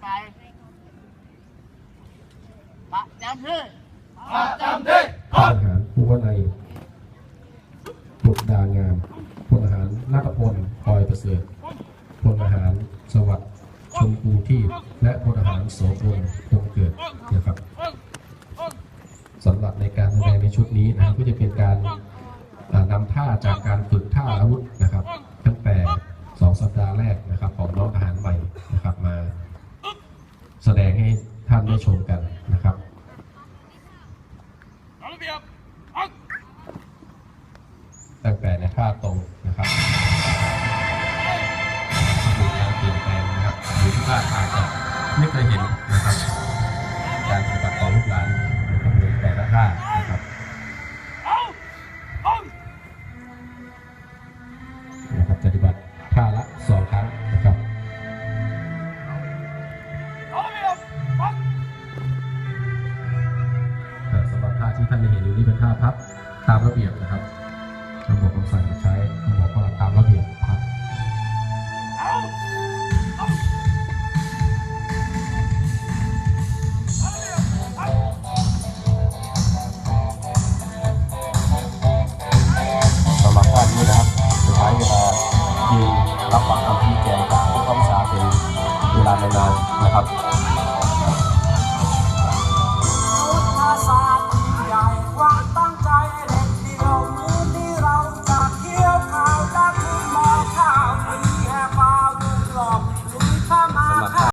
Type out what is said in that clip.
ไปประจำที่ประจำที่ทหารภูวนัยบุตรดางามพลทหารนัทพลคอยประเสริฐพลทหารสวัสดิ์ชมพูที่และพลทหารโสพลคงเกิดนะครับสำหรับในการแสดงในชุดนี้นะครับก็จะเป็นการนำท่าจากการฝึกท่าอาวุธนะครับ ตั้งแต่ 2 สัปดาห์แรกนะครับ ท่านได้ชมกันนะครับตั้งแต่ในท่าตรงนะครับมีการเปลี่ยนแปลงนะครับอยู่ที่ว่าอาจจะไม่เคยเห็นนะครับ ที่ท่านได้เห็นอยู่นี่เป็นท่าพับตามระเบียบนะครับระบบคำสั่งใช้ระบบว่าตามระเบียบพับเอาเอาระเบียบพักสำหรับท่านี้นะครับจะใช้เวลายืนรับฟังคำชี้แจงจากผู้ข้าราชการเป็นเวลานานๆนะครับ